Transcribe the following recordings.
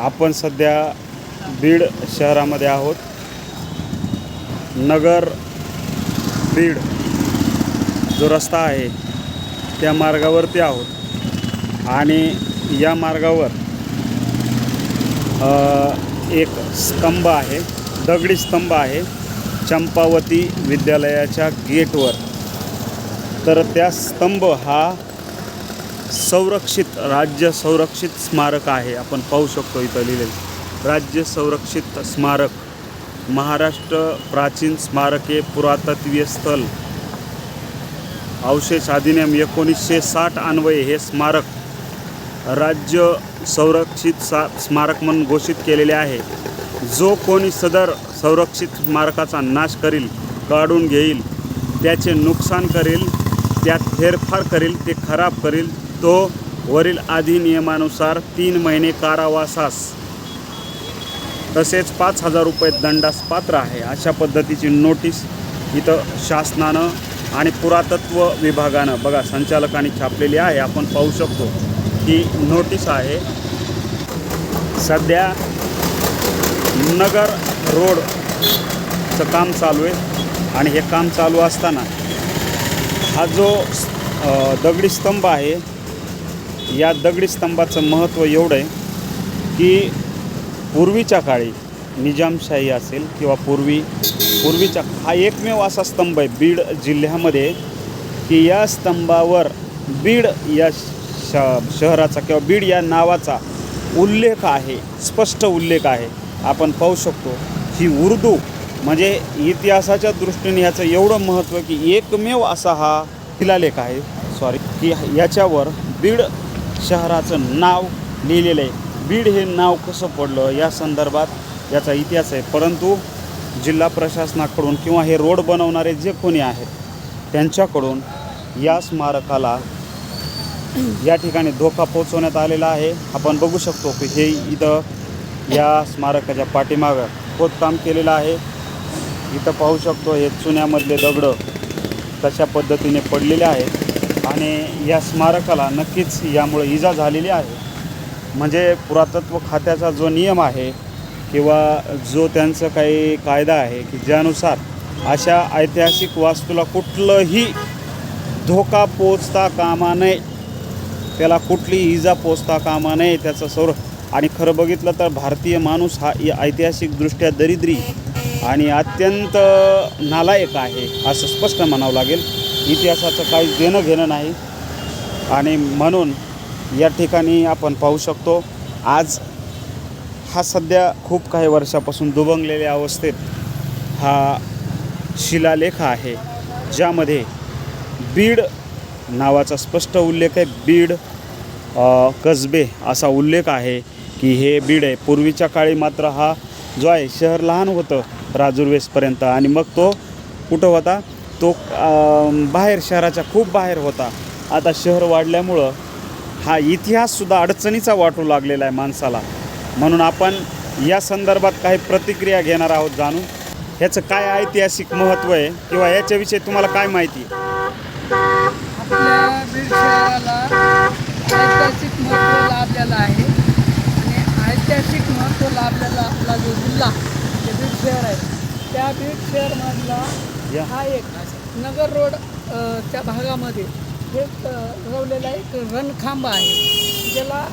आपण सध्या बीड शहरामध्ये आहोत. नगर बीड जो रस्ता आहे त्या मार्गावरती आहोत. आणि या मार्गावर एक स्तंभ आहे दगडी स्तंभ आहे चंपावती विद्यालयाच्या गेटवर. तर त्या स्तंभ हा संरक्षित राज्य संरक्षित स्मारक आहे. आपण पाहू शकतो इथं लिहिलेलं. राज्य संरक्षित स्मारक. महाराष्ट्र प्राचीन स्मारके पुरातत्वीय स्थल. अवशेष अधिनियम एकोणीसशे साठ अन्वये हे स्मारक राज्य संरक्षित सा स्मारक म्हणून घोषित केलेले आहे. जो कोणी सदर संरक्षित स्मारकाचा नाश करील काढून घेईल त्याचे नुकसान करेल त्यात फेरफार करेल ते खराब करेल तो वरील अधिनियमानुसार तीन महिने कारावासास तसेच पाच हजार रुपये दंडास पात्र आहे. अशा पद्धतीची नोटीस इथं शासनानं आणि पुरातत्व विभागानं बघा संचालकांनी छापलेली आहे. आपण पाहू शकतो ही नोटीस आहे सध्या नगर रोडचं काम चालू आहे आणि हे काम चालू असताना हा जो दगडी स्तंभ आहे या दगडी स्तंभाचं महत्त्व एवढं आहे की पूर्वीच्या काळी निजामशाही असेल किंवा पूर्वी पूर्वीच्या हा एकमेव असा स्तंभ आहे बीड जिल्ह्यामध्ये की या स्तंभावर बीड या श शहराचा किंवा बीड या नावाचा उल्लेख आहे स्पष्ट उल्लेख आहे. आपण पाहू शकतो ही उर्दू म्हणजे इतिहासाच्या दृष्टीने ह्याचं एवढं महत्त्व की एकमेव असा हा शिलालेख आहे सॉरी की याच्यावर बीड शहराचं नाव लिहिलेलं आहे. बीड हे नाव कसं पडलं या संदर्भात याचा इतिहास आहे. परंतु जिल्हा प्रशासनाकडून किंवा हे रोड बनवणारे जे कोणी आहेत त्यांच्याकडून या स्मारकाला या ठिकाणी धोका पोचवण्यात आलेला आहे. आपण बघू शकतो की हे इथं या स्मारकाच्या पाठीमागं खोदकाम केलेलं आहे. इथं पाहू शकतो हे चुन्यामधले दगडं तशा पद्धतीने पडलेले आहेत. आणि या स्मारकाला नक्कीच यामुळे इजा झालेली आहे. म्हणजे पुरातत्व खात्याचा जो नियम आहे किंवा जो त्यांचं काही कायदा आहे की ज्यानुसार अशा ऐतिहासिक वास्तूला कुठलंही धोका पोचता कामा नये त्याला कुठली इजा पोचता कामा नये त्याचं सौर आणि खरं बघितलं तर भारतीय माणूस हा इ- ऐतिहासिकदृष्ट्या दरिद्री आणि अत्यंत नालायक आहे असं स्पष्ट म्हणावं लागेल. इतिहासाचं काही देणं घेणं नाही. आणि म्हणून या ठिकाणी आपण पाहू शकतो आज हा सध्या खूप काही वर्षापासून दुभंगलेल्या अवस्थेत हा शिलालेख आहे ज्यामध्ये बीड नावाचा स्पष्ट उल्लेख आहे. बीड कसबे असा उल्लेख आहे की हे बीड आहे. पूर्वीच्या काळी मात्र हा जो आहे शहर लहान होतं राजुर्वेसपर्यंत. आणि मग तो कुठं होता? तो बाहेर शहराच्या खूप बाहेर होता. आता शहर वाढल्यामुळं हा इतिहाससुद्धा अडचणीचा वाटू लागलेला आहे माणसाला. म्हणून आपण या संदर्भात काही प्रतिक्रिया घेणार आहोत जाणून. ह्याचं काय ऐतिहासिक महत्त्व आहे किंवा याच्याविषयी तुम्हाला काय माहिती? आहे आपल्या बीड शहराला ऐतिहासिक महत्त्व लाभलेलं आहे. आणि ऐतिहासिक महत्त्व लाभलेला आपला जो जिल्हा बीड शहर आहे त्या बीड शहरमधला. हा एक नगर रोड त्या भागामध्ये एक रवलेला एक रणखांब आहे. ज्याला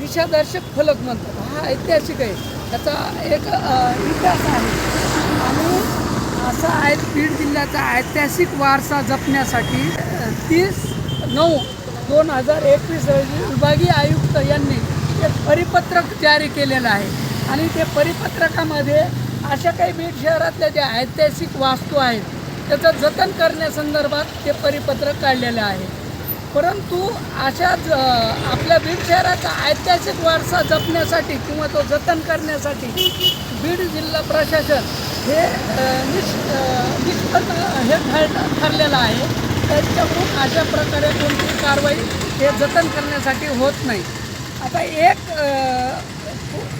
दिशादर्शक फलक म्हणतात. हा ऐतिहासिक आहे. त्याचा एक इतिहास आहे. आणि असा आहे बीड जिल्ह्याचा ऐतिहासिक वारसा जपण्यासाठी तीस नऊ दोन हजार एकवीस रोजी विभागीय आयुक्त यांनी एक परिपत्रक जारी केलेलं आहे. आणि ते परिपत्रकामध्ये अशा काही बीड शहरातल्या ज्या ऐतिहासिक वास्तू आहेत त्याचं जतन करण्यासंदर्भात ते परिपत्रक काढलेलं आहे. परंतु अशा ज आपल्या बीड शहराचा ऐतिहासिक वारसा जपण्यासाठी किंवा तो जतन करण्यासाठी बीड जिल्हा प्रशासन हे निष् निष्पन्न हे ठर ठरलेलं आहे. त्यांच्याकडून अशा प्रकारे कोणती कारवाई हे जतन करण्यासाठी होत नाही. आता एक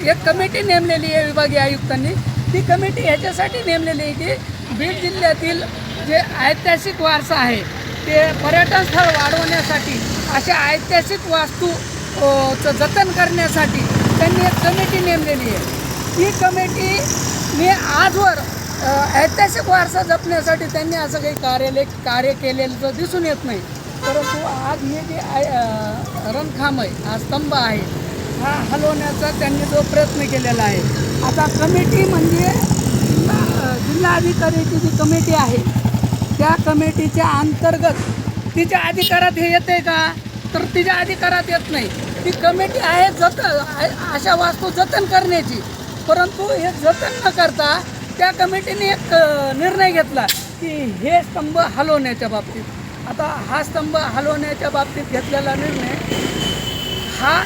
एक कमिटी नेमलेली आहे विभागीय आयुक्तांनी. ती कमिटी ह्याच्यासाठी नेमलेली आहे की बीड जिल्ह्यातील जे ऐतिहासिक वारसा आहे ते पर्यटन स्थळ वाढवण्यासाठी अशा ऐतिहासिक वास्तू चं जतन करण्यासाठी त्यांनी एक कमिटी नेमलेली आहे. ती कमिटीने आजवर ऐतिहासिक वारसा जपण्यासाठी त्यांनी असं काही कार्यालय कार्य केलेलं दिसून येत नाही. परंतु आज हे जे आहे, रणखांब आहे हा स्तंभ आहे हा हलवण्याचा त्यांनी जो प्रयत्न केलेला आहे. आता कमिटी म्हणजे जिल्हा जी कमिटी आहे त्या कमिटीच्या अंतर्गत तिच्या अधिकारात हे येते का? तर तिच्या अधिकारात येत नाही. ती कमिटी आहे जत अशा वास्तू जतन करण्याची. परंतु हे जतन न करता त्या कमिटीने एक निर्णय घेतला की हे स्तंभ हलवण्याच्या बाबतीत. आता हा स्तंभ हलवण्याच्या बाबतीत घेतलेला निर्णय हा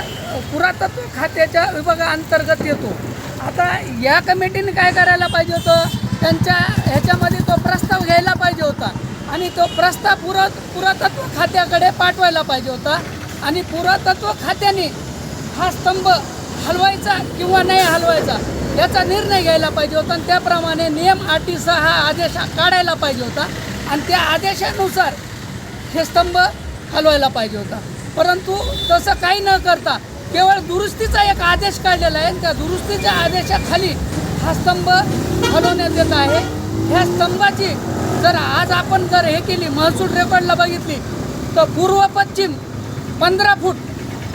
पुरातत्व खात्याच्या विभागाअंतर्गत येतो. आता या कमिटीने काय करायला पाहिजे होतं? त्यांच्या ह्याच्यामध्ये तो प्रस्ताव घ्यायला पाहिजे होता. आणि तो प्रस्ताव पुरा पुरातत्व खात्याकडे पाठवायला पाहिजे होता. आणि पुरातत्व खात्याने हा स्तंभ हलवायचा किंवा नाही हलवायचा याचा निर्णय घ्यायला पाहिजे होता. आणि त्याप्रमाणे नियम अटीसह हा आदेश काढायला पाहिजे होता. आणि त्या आदेशानुसार हे स्तंभ हलवायला पाहिजे होता. परंतु तसं काही न करता केवळ दुरुस्तीचा एक आदेश काढलेला आहे. आणि त्या दुरुस्तीच्या आदेशाखाली हा स्तंभ हलवण्यात येत आहे. ह्या स्तंभाची जर आज आपण जर हे केली महसूल रेकॉर्डला बघितली तर पूर्व पश्चिम पंधरा फूट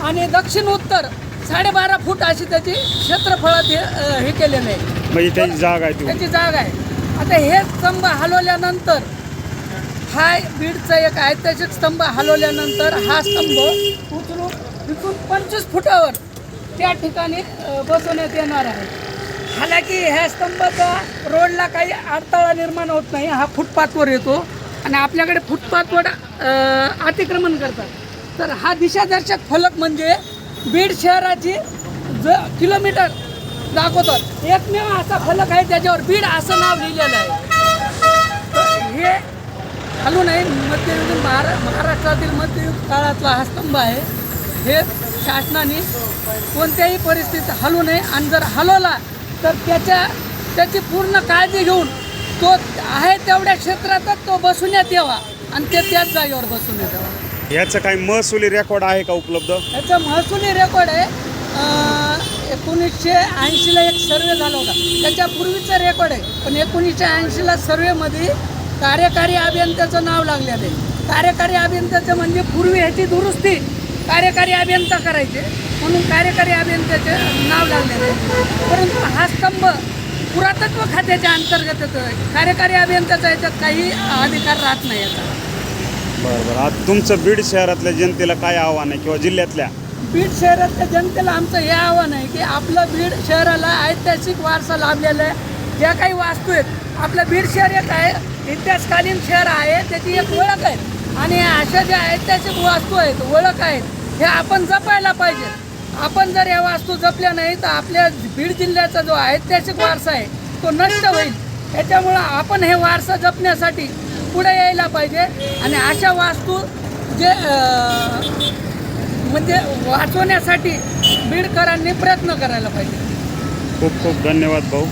आणि दक्षिण उत्तर साडेबारा फूट अशी त्याची क्षेत्रफळात हे हे केलेलं आहे. म्हणजे त्याची जागा आहे ती. त्याची जागा आहे. आता हे स्तंभ हलवल्यानंतर हा बीडचा एक ऐतिहासिक स्तंभ हलवल्यानंतर हा स्तंभ उचलून इथून पंचवीस फुटावर त्या ठिकाणी अ, बसवण्यात येणार आहे. हालाकी ह्या स्तंभाचा रोडला काही अडथळा निर्माण होत नाही हा फुटपाथवर येतो. आणि आपल्याकडे फुटपाथवर अतिक्रमण करतात. तर हा दिशादर्शक फलक म्हणजे बीड शहराची ज किलोमीटर दाखवतात. एकमेव असा फलक आहे त्याच्यावर बीड असं नाव लिहिलेलं आहे. तर हे हलू नाही मध्ययुगीन महारा महाराष्ट्रातील मध्ययुग काळातला हा स्तंभ आहे. हे शासनाने कोणत्याही परिस्थितीत हलू नये. आणि जर हलवला तर त्याच्या त्याची पूर्ण काळजी घेऊन तो आहे तेवढ्या क्षेत्रातच तो बसवण्यात यावा. आणि ते त्याच जागेवर बसवण्यात यावा. याचं काही महसुली रेकॉर्ड आहे का उपलब्ध? याचा महसुली रेकॉर्ड आहे एकोणीसशे ऐंशीला एक सर्वे झाला होता. त्याच्यापूर्वीचा रेकॉर्ड आहे पण एकोणीसशे ऐंशीला सर्वेमध्ये कार्यकारी अभियंत्याचं नाव लागलेलं आहे. कार्यकारी अभियंत्याचं म्हणजे पूर्वी ह्याची दुरुस्ती कार्यकारी अभियंता करायचे म्हणून कार्यकारी अभियंत्याचे नाव लागलेलं आहे. परंतु हा स्तंभ पुरातत्व खात्याच्या अंतर्गत येतो कार्यकारी अभियंत्याचा याच्यात काही अधिकार राहत नाही याचा. बरं बरं. आता तुमचं बीड शहरातल्या जनतेला काय आव्हान आहे किंवा जिल्ह्यातल्या? बीड शहरातल्या जनतेला आमचं हे आव्हान आहे की आपलं बीड शहराला ऐतिहासिक वारसा लाभलेला आहे. ज्या काही वास्तू आहेत आपलं बीड शहर एक आहे इतिहासकालीन शहर आहे त्याची एक ओळख आहे. आणि अशा ज्या ऐतिहासिक वास्तू आहेत ओळख आहेत हे आपण जपायला पाहिजे. आपण जर या वास्तू जपल्या नाही तर आपल्या बीड जिल्ह्याचा जो ऐतिहासिक वारसा आहे तो नष्ट होईल. त्याच्यामुळं आपण हे वारसा जपण्यासाठी पुढे यायला पाहिजे. आणि अशा वास्तू जे म्हणजे वाचवण्यासाठी बीडकरांनी प्रयत्न करायला पाहिजे. खूप खूप धन्यवाद भाऊ.